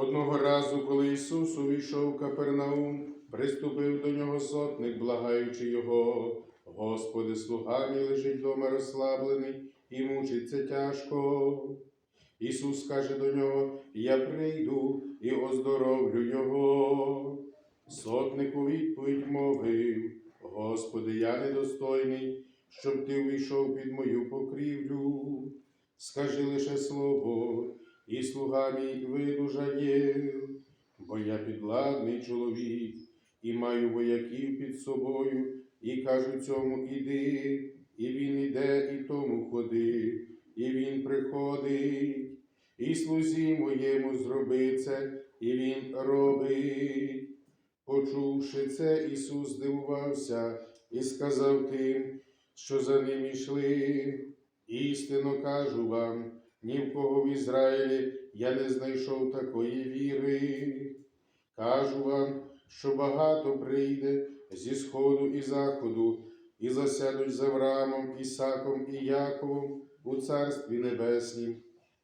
Одного разу, коли Ісус увійшов в Капернаум, приступив до нього сотник, благаючи його. Господи, слуга мій лежить дома розслаблений і мучиться тяжко. Ісус каже до нього: Я прийду і оздоровлю його. Сотник у відповідь мовив: Господи, я недостойний, щоб ти увійшов під мою покрівлю. Скажи лише слово, і слуга мій видужає, бо я підладний чоловік, і маю вояків під собою, і кажу цьому іди, і він іде, і тому ходи, і він приходить, і слузі моєму зроби це, і він робить. Почувши це, Ісус здивувався і сказав тим, що за ним йшли. Істинно кажу вам, ні в кого в Ізраїлі я не знайшов такої віри. Кажу вам, що багато прийде зі сходу і заходу, і засядуть з Авраамом, Ісаком і Яковом у Царстві Небеснім,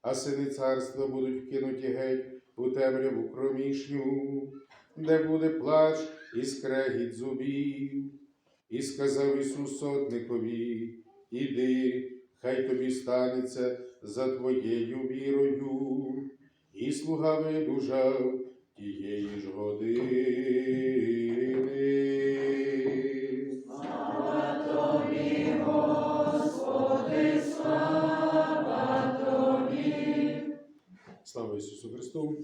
а сини царства будуть вкинуті геть у темряву кромішню, де буде плач і скрегіт зубів. І сказав Ісус сотникові, іди, хай тобі станеться за твоєю вірою, і слуга видужав тієї ж години. Слава Ісусу Христу!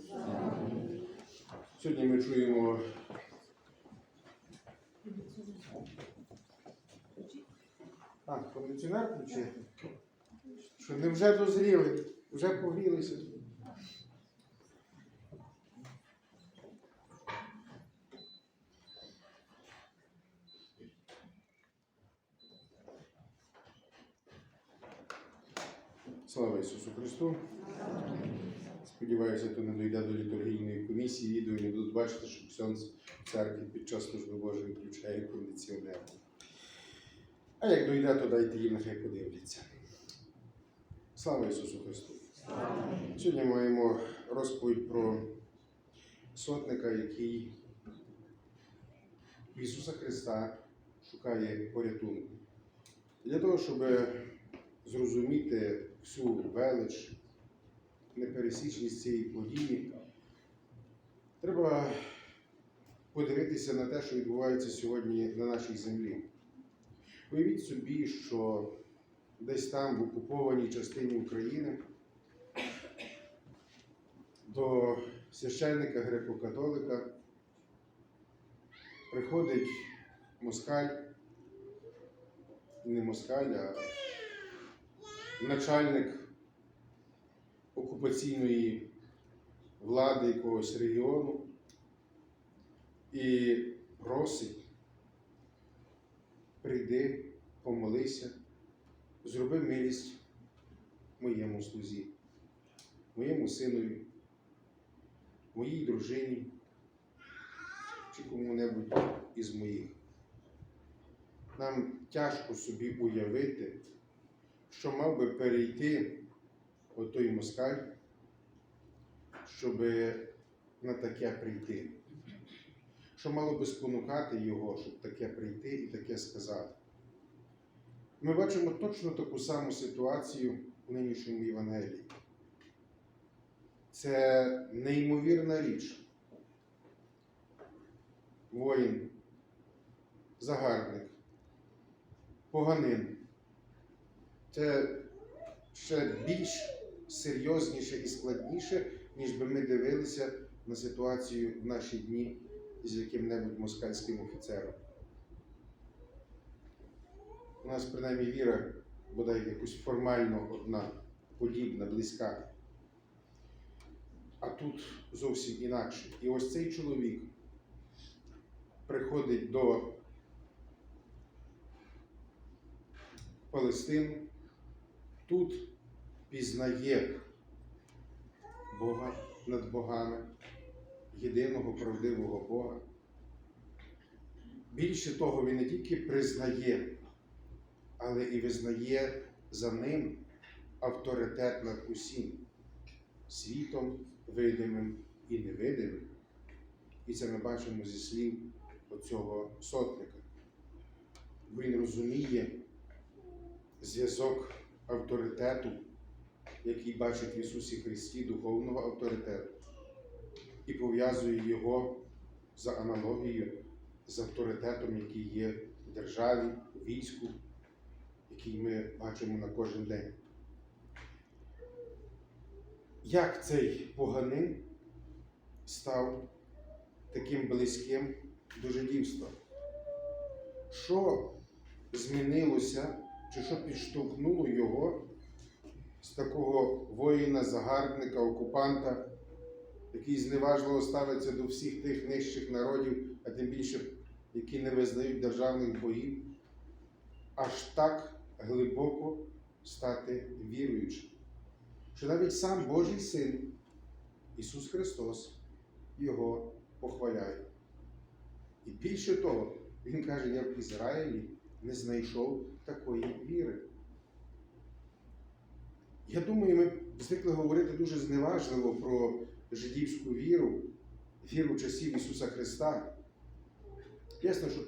Сьогодні ми чуємо А, кондиціонер включити? Що не вже дозріли, вже погрілися. Слава Ісусу Христу! Сподіваюся, то не дійде до літургійної комісії, відео не будуть бачити, що Ксьонц в церкві під час служби Божої включає кондиціонер. А як дойде, то дайте їм, нехай подивляться. Слава Ісусу Христу! Сьогодні маємо розповідь про сотника, який Ісуса Христа шукає порятунку. Для того, щоб зрозуміти всю велич, непересічність цієї події, треба подивитися на те, що відбувається сьогодні на нашій землі. Уявіть собі, що десь там, в окупованій частині України, до священника греко-католика приходить москаль, не москаль, а начальник окупаційної влади якогось регіону і просить прийди, помолися, зроби милість моєму слузі, моєму синові, моїй дружині чи кому-небудь із моїх. Нам тяжко собі уявити, що мав би перейти отой москаль, щоб на таке прийти що мало би спонукати його, щоб таке прийти і таке сказати. Ми бачимо точно таку саму ситуацію в нинішньому Євангелії. Це неймовірна річ. Воїн, загарбник, поганин. Це ще більш серйозніше і складніше, ніж би ми дивилися на ситуацію в наші дні з яким-небудь москальським офіцером. У нас, принаймні, віра, бодай якось формально одна, подібна, близька. А тут зовсім інакше. І ось цей чоловік приходить до Палестини, тут пізнає Бога над богами єдиного правдивого Бога. Більше того, він не тільки признає, але і визнає за ним авторитет над усім, світом видимим і невидимих. І це ми бачимо зі слів оцього сотника. Він розуміє зв'язок авторитету, який бачить в Ісусі Христі, духовного авторитету, і пов'язує його за аналогією з авторитетом, який є в державі, у війську, який ми бачимо на кожен день. Як цей поганин став таким близьким до жидівства? Що змінилося, чи що підштовхнуло його з такого воїна-загарбника, окупанта, який зневажливо ставиться до всіх тих нижчих народів, а тим більше, які не визнають державних богів, аж так глибоко стати віруючим? Що навіть сам Божий Син, Ісус Христос, Його похваляє. І більше того, Він каже, я в Ізраїлі не знайшов такої віри. Я думаю, ми звикли говорити дуже зневажливо про жидівську віру, віру часів Ісуса Христа. Ясно, що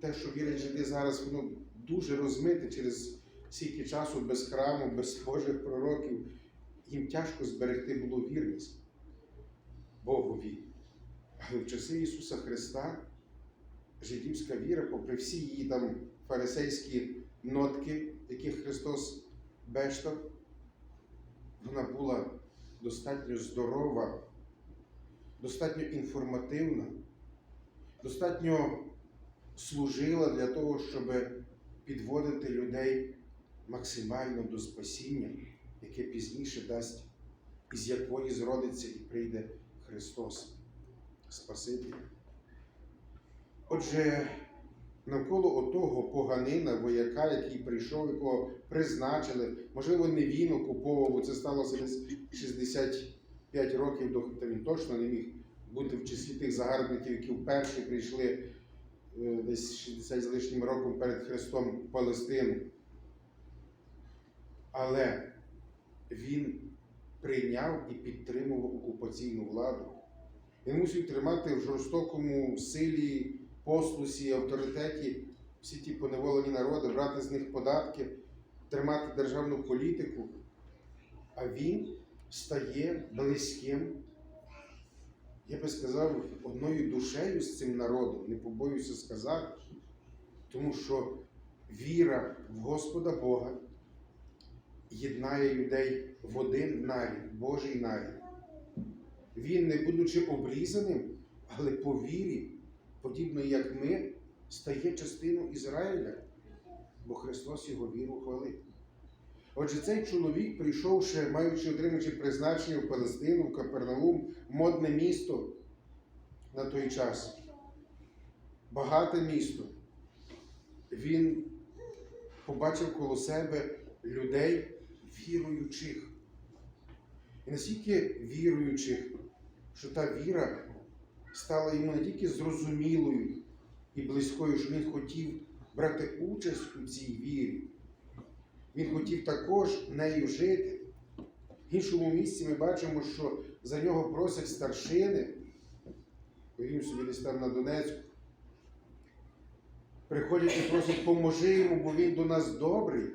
те, що вірять жиди зараз, воно дуже розмите через стільки часу без храму, без Божих пророків. Їм тяжко зберегти було вірність Богові. Але в часи Ісуса Христа жидівська віра, попри всі її там фарисейські нотки, яких Христос бештав, вона була достатньо здорова, достатньо інформативна, достатньо служила для того, щоб підводити людей максимально до спасіння, яке пізніше дасть, із якої зродиться і прийде Христос, Спаситель. Отже, навколо отого поганина, вояка, який прийшов, якого призначили, можливо, не він окуповував, бо це сталося десь 65 років та він точно не міг бути в числі тих загарбників, які вперше прийшли десь 60 з лишнім роком перед Христом Палестину. Але він прийняв і підтримував окупаційну владу. Він мусив тримати в жорстокому силі, послусі, авторитеті всі ті поневолені народи, брати з них податки, тримати державну політику. А він стає близьким, я би сказав, одною душею з цим народом, не побоюся сказати, тому що віра в Господа Бога єднає людей в один нарід, Божий нарід. Він, не будучи обрізаним, але по вірі, подібно як ми, стає частиною Ізраїля, бо Христос його віру хвалить. Отже, цей чоловік, прийшовши, маючи отримавши призначення в Палестину, в Капернаум, модне місто на той час, багате місто, він побачив коло себе людей віруючих. І настільки віруючих, що та віра стала йому не тільки зрозумілою і близькою, що він хотів брати участь у цій вірі. Він хотів також нею жити. В іншому місці ми бачимо, що за нього просять старшини, повім собі десь там на Донецьку, приходять і просять, поможи йому, бо він до нас добрий,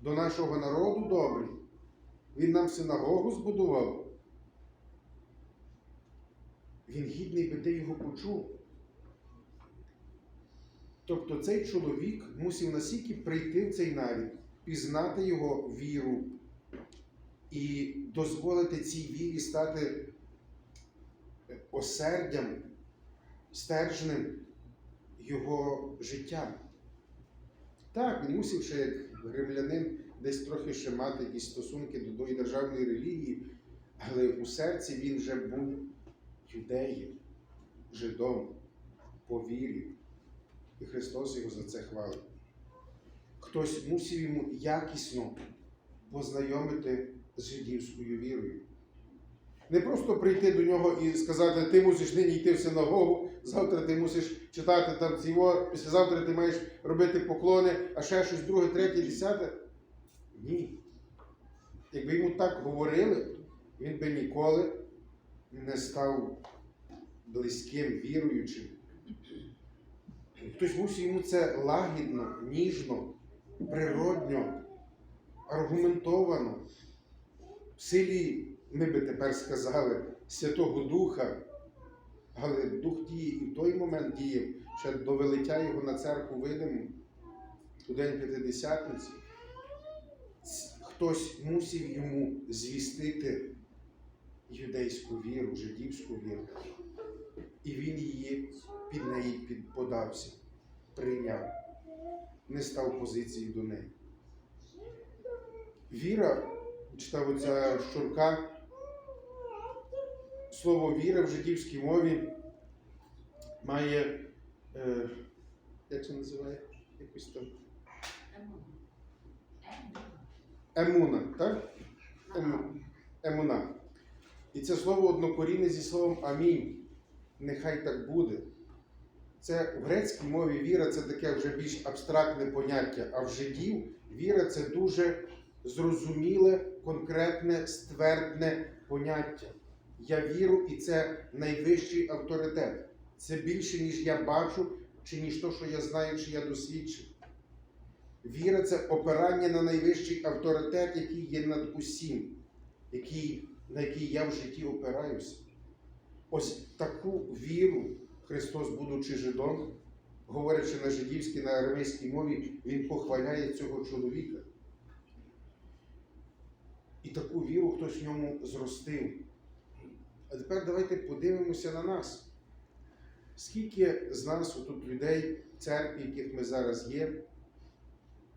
до нашого народу добрий. Він нам синагогу збудував. Він гідний би ти його почув. Тобто цей чоловік мусив настільки прийти в цей нарід, пізнати його віру і дозволити цій вірі стати осердям, стержнем його життя. Так, він мусив ще як римлянин десь трохи ще мати якісь стосунки до тої державної релігії, але у серці він вже був юдеєм, жидом, по вірі. І Христос його за це хвалить. Хтось мусив йому якісно познайомити з жидівською вірою. Не просто прийти до нього і сказати, ти мусиш нині йти в синагогу, завтра ти мусиш читати там цього, післязавтра ти маєш робити поклони, а ще щось друге, третє, десяте. Ні. Якби йому так говорили, він би ніколи не став близьким, віруючим. Хтось мусив йому це лагідно, ніжно, природньо, аргументовано, в силі, ми би тепер сказали, Святого Духа, але Дух діє і в той момент діяв, ще до велиття його на церкву видимо, у день П'ятидесятниці. Хтось мусив йому звістити юдейську віру, жидівську віру. І він її під неї під- подався, прийняв, не став позиції до неї. Віра, читав оця щурка, слово віра в жидівській мові має, е, як це називає? Якось там. Емуна, так? Емуна. І це слово однокорінне зі словом амінь. Нехай так буде. Це в грецькій мові віра це таке вже більш абстрактне поняття, а в жидів віра це дуже зрозуміле, конкретне, ствердне поняття. Я віру, і це найвищий авторитет. Це більше, ніж я бачу, чи ніж то, що я знаю, чи я досвідчив. Віра це опирання на найвищий авторитет, який є над усім, який, на який я в житті опираюся. Ось таку віру Христос, будучи жидом, говорячи на жидівській, на арамейській мові, Він похваляє цього чоловіка. І таку віру хтось в ньому зростив. А тепер давайте подивимося на нас. Скільки з нас тут людей церкві, яких ми зараз є,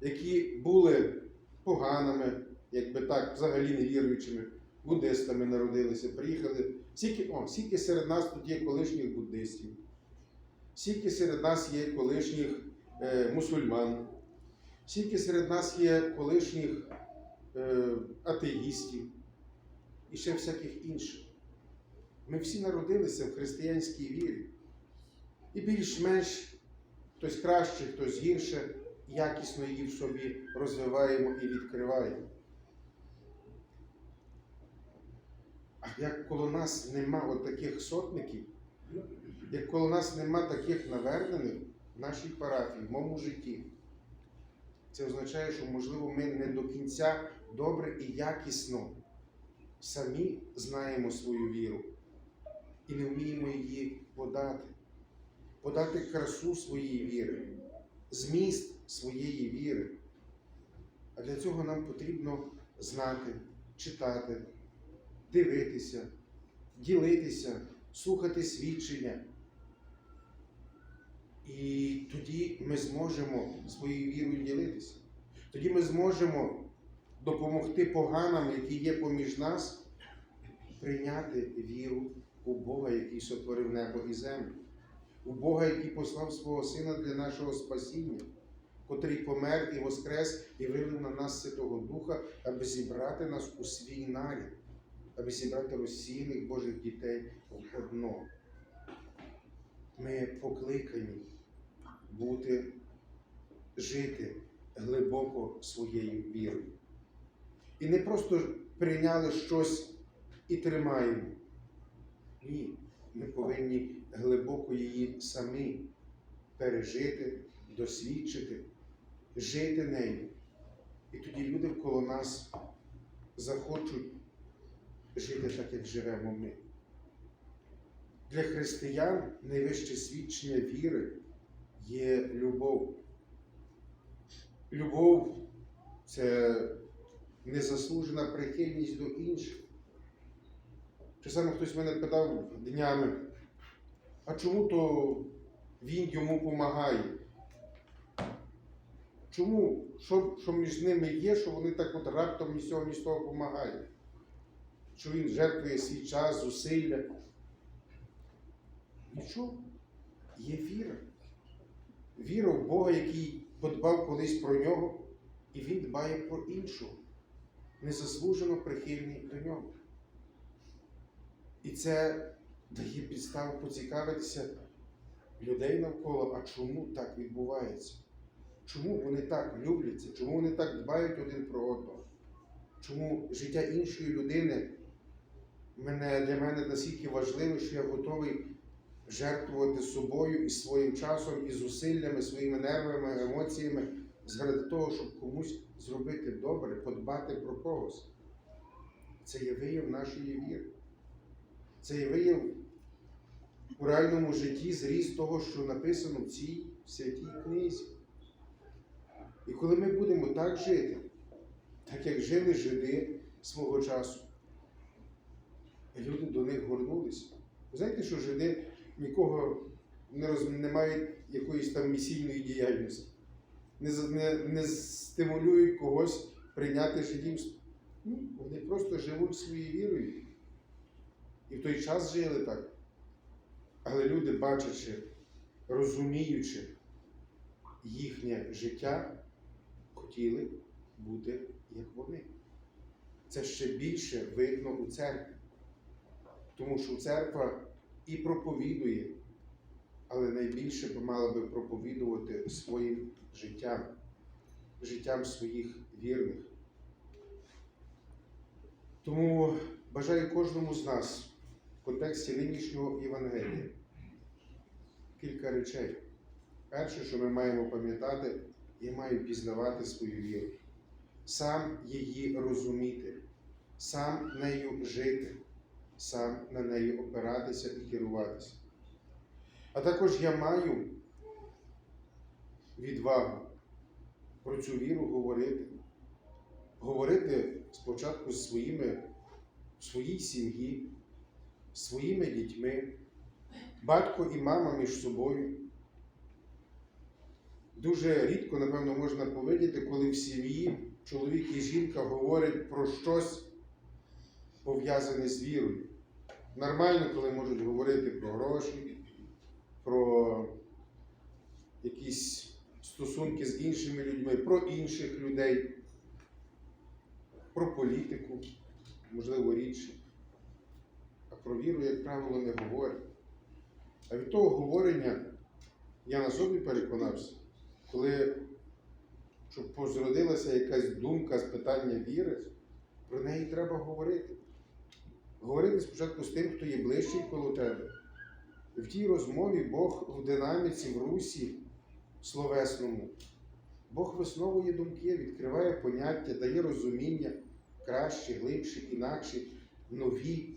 які були поганими, якби так, взагалі невіруючими, буддистами народилися, приїхали. Скільки, о, скільки серед нас тут є колишніх буддистів, скільки серед нас є колишніх е, мусульман, скільки серед нас є колишніх е, атеїстів і ще всяких інших. Ми всі народилися в християнській вірі. І більш-менш хтось краще, хтось гірше, якісно її в собі розвиваємо і відкриваємо. А як коло нас нема от таких сотників, як коло нас нема таких навернених в нашій парафії, в моєму житті, це означає, що, можливо, ми не до кінця добре і якісно самі знаємо свою віру і не вміємо її подати, подати красу своєї віри, зміст своєї віри. А для цього нам потрібно знати, читати, дивитися, ділитися, слухати свідчення. І тоді ми зможемо своєю вірою ділитися. Тоді ми зможемо допомогти поганам, які є поміж нас, прийняти віру у Бога, який сотворив небо і землю, у Бога, який послав свого Сина для нашого спасіння, котрий помер і воскрес, і вилив на нас Святого Духа, аби зібрати нас у свій нарід, аби зібрати розсіяних Божих дітей в одно. Ми покликані бути, жити глибоко своєю вірою. І не просто прийняли щось і тримаємо. Ні, ми повинні глибоко її самі пережити, досвідчити, жити нею. І тоді люди коло нас захочуть жити так, як живемо ми. Для християн найвище свідчення віри є любов. Любов це незаслужена прихильність до інших. Часами хтось мене питав днями, а чому то він йому допомагає? Чому? Що, що між ними є, що вони так от раптом ні з цього, ні з того допомагають? Що він жертвує свій час, зусилля? Нічого. Є віра. Віра в Бога, який подбав колись про нього, і він дбає про іншого, незаслужено прихильний до нього. І це дає підставу поцікавитися людей навколо, а чому так відбувається? Чому вони так любляться? Чому вони так дбають один про одного? Чому життя іншої людини мене, для мене настільки важливо, що я готовий жертвувати собою і своїм часом, і зусиллями, своїми нервами, емоціями, заради того, щоб комусь зробити добре, подбати про когось. Це є вияв нашої віри. Це є вияв у реальному житті зріст того, що написано в цій святій книзі. І коли ми будемо так жити, так як жили жиди свого часу, люди до них горнулися. Ви знаєте, що жиди нікого не, роз... не мають якоїсь там місійної діяльності, не, не, не стимулюють когось прийняти жидівство. Ні, вони просто живуть своєю вірою. І в той час жили так. Але люди, бачачи, розуміючи їхнє життя, хотіли бути як вони. Це ще більше видно у церкві. Тому що церква і проповідує, але найбільше б мала би проповідувати своїм життям, життям своїх вірних. Тому бажаю кожному з нас в контексті нинішнього Євангелія кілька речей. Перше, що ми маємо пам'ятати, я маю пізнавати свою віру, сам її розуміти, сам нею жити, сам на неї опиратися і керуватися. А також я маю відвагу про цю віру говорити. Говорити спочатку з своїми, в своїй сім'ї, своїми дітьми, батько і мама між собою. Дуже рідко, напевно, можна повидіти, коли в сім'ї чоловік і жінка говорять про щось пов'язане з вірою. Нормально, коли можуть говорити про гроші, про якісь стосунки з іншими людьми, про інших людей, про політику, можливо, рідше. А про віру, як правило, не говорять. А від того говорення я на собі переконався, коли щоб позродилася якась думка з питання віри, про неї треба говорити. Говорити спочатку з тим, хто є ближчий коло тебе. І в тій розмові Бог в динаміці, в русі словесному. Бог висновує думки, відкриває поняття, дає розуміння кращі, глибші, інакші, нові.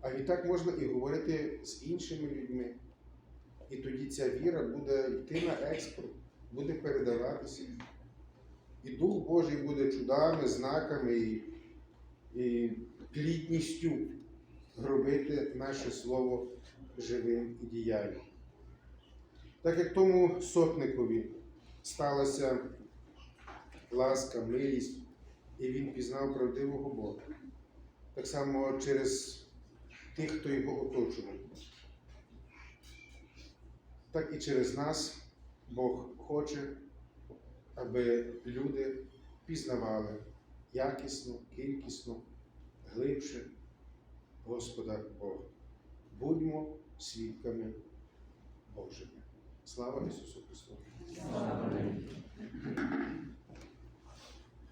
А відтак можна і говорити з іншими людьми. І тоді ця віра буде йти на експорт, буде передаватися. І Дух Божий буде чудами, знаками і, і плідністю робити наше слово живим і діяльним. Так як тому сотникові сталася ласка, милість, і він пізнав правдивого Бога. Так само через тих, хто його оточував. Так і через нас Бог хоче, аби люди пізнавали якісно, кількісно, глибше Господа Бога. Будьмо свідками Божими. Слава Ісусу Христу!